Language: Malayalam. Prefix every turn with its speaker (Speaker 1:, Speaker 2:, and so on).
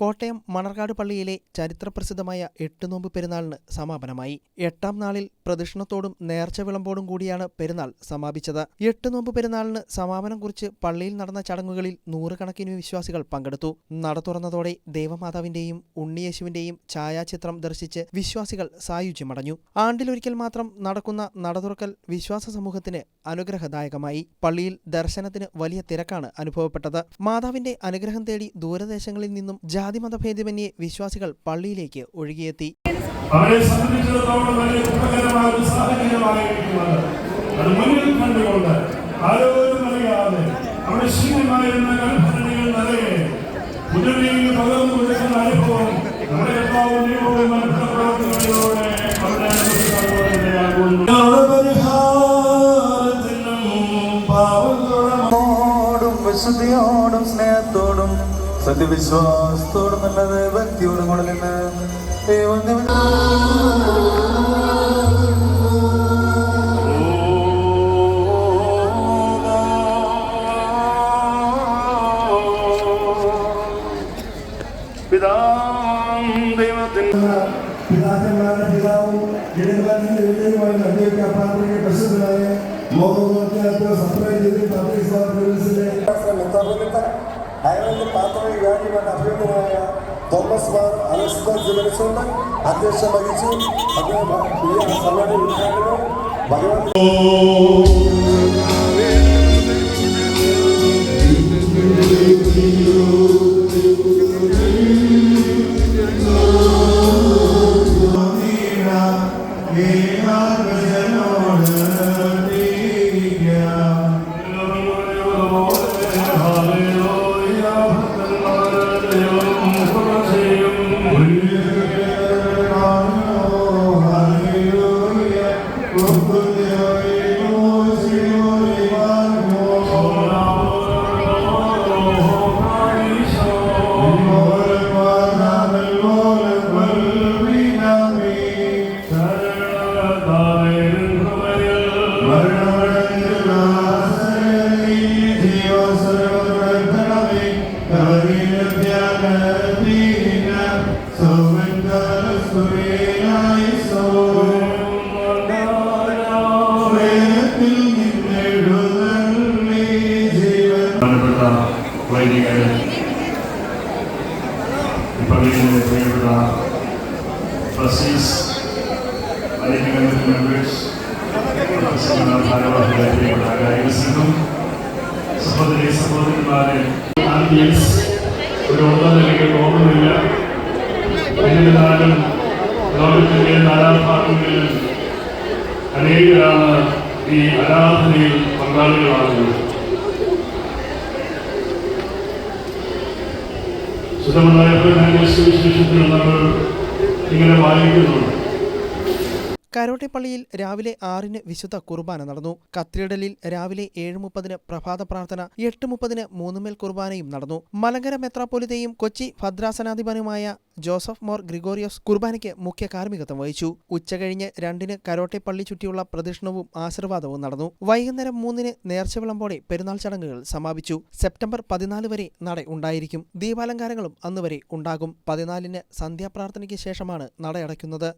Speaker 1: കോട്ടയം മണർകാട് പള്ളിയിലെ ചരിത്രപ്രസിദ്ധമായ എട്ടുനോമ്പ് പെരുന്നാളിന് സമാപനമായി. എട്ടാം നാളിൽ പ്രദക്ഷിണത്തോടും നേർച്ച വിളമ്പോടും കൂടിയാണ് പെരുന്നാൾ സമാപിച്ചത്. എട്ടുനോമ്പ് പെരുന്നാളിന് സമാപനം കുറിച്ച് പള്ളിയിൽ നടന്ന ചടങ്ങുകളിൽ നൂറുകണക്കിന് വിശ്വാസികൾ പങ്കെടുത്തു. നട തുറന്നതോടെ ദേവമാതാവിന്റെയും ഉണ്ണിയേശുവിന്റെയും ഛായാചിത്രം ദർശിച്ച് വിശ്വാസികൾ സായുജ്യമടഞ്ഞു. ആണ്ടിലൊരിക്കൽ മാത്രം നടക്കുന്ന നട തുറക്കൽ വിശ്വാസ സമൂഹത്തിന് അനുഗ്രഹദായകമായി. പള്ളിയിൽ ദർശനത്തിന് വലിയ തിരക്കാണ് അനുഭവപ്പെട്ടത്. മാതാവിന്റെ അനുഗ്രഹം തേടി ദൂരദേശങ്ങളിൽ നിന്നും ജാതിമതഭേദമന്യേ വിശ്വാസികൾ പള്ളിയിലേക്ക് ഒഴുകിയെത്തി.
Speaker 2: അവരെ സംബന്ധിച്ചിടത്തോളം വലിയ ഒരു സാഹചര്യമായിരിക്കുന്നത് അത് മുന്നിൽ കണ്ടുകൊണ്ട് ആരോരും അറിയാതെ അവിടെ കൽപ്പനകൾ നിറയെ പുനരുയിൽ പകർന്നു കൊടുക്കുന്ന അനുഭവം നമ്മുടെ
Speaker 3: എല്ലാവരും വിശുദ്ധിയോടും സ്നേഹത്തോടും സത്യവിശ്വാസത്തോടും നല്ലത് ഭക്തിയോടും കൂടെ നിന്ന് ദൈവം.
Speaker 4: പിതാക്കന്മാരുടെ പിതാവും നദിയൊക്കെ ചെയ്ത് പബ്ലിക്
Speaker 5: അയർലൻഡ് പാത്രയിൽ വ്യാധിമാൻ അഭിനന്ദനായ തോമസ് മാർ അലക്സ്ബർഗ് ജില്ലസുണ്ട് അധ്യക്ഷം വഹിച്ചു അദ്ദേഹം ഈ സമ്മേളന ഉദ്ഘാടനവും ഭഗവത്
Speaker 2: ട്രസ്റ്റീസ് കമ്മിറ്റി മെമ്പേഴ്സ് സംഘം സഹോദരി സഹോദരന്മാരെ ഒരു ഒന്നാം നിലയ്ക്ക് തോന്നുന്നില്ല എന്നിരുന്നാലും ലോകത്തിന്റെ നാനാഭാഗങ്ങളിൽ അനേകരാണ് ഈ ആരാധനയിൽ പങ്കാളികളാകുന്നത് ശുദ്ധമായ സുവിശേഷത്തിൽ നമ്മൾ ഇങ്ങനെ വായിക്കുന്നുണ്ട്.
Speaker 1: കരോട്ടെ രാവിലെ ആറിന് വിശുദ്ധ കുർബാന നടന്നു. കത്തീഡ്രലിൽ രാവിലെ ഏഴ് മുപ്പതിന് പ്രഭാത പ്രാർത്ഥന എട്ട് മുപ്പതിന് മൂന്നുമേൽ കുർബാനയും നടന്നു. മലങ്കര മെത്രാപ്പൊലിതയും കൊച്ചി ഭദ്രാസനാധിപനുമായ ജോസഫ് മോർ ഗ്രിഗോറിയോസ് കുർബാനയ്ക്ക് മുഖ്യ കാർമ്മികത്വം വഹിച്ചു. ഉച്ചകഴിഞ്ഞ് രണ്ടിന് കരോട്ടെ ചുറ്റിയുള്ള പ്രദക്ഷിണവും ആശീർവാദവും നടന്നു. വൈകുന്നേരം മൂന്നിന് നേർച്ചവിളമ്പോടെ പെരുന്നാൾ ചടങ്ങുകൾ സമാപിച്ചു. സെപ്റ്റംബർ പതിനാല് വരെ നട ഉണ്ടായിരിക്കും. ദീപാലങ്കാരങ്ങളും അന്നുവരെ ഉണ്ടാകും. പതിനാലിന് സന്ധ്യാപ്രാർത്ഥനയ്ക്ക് ശേഷമാണ് നടയടയ്ക്കുന്നത്.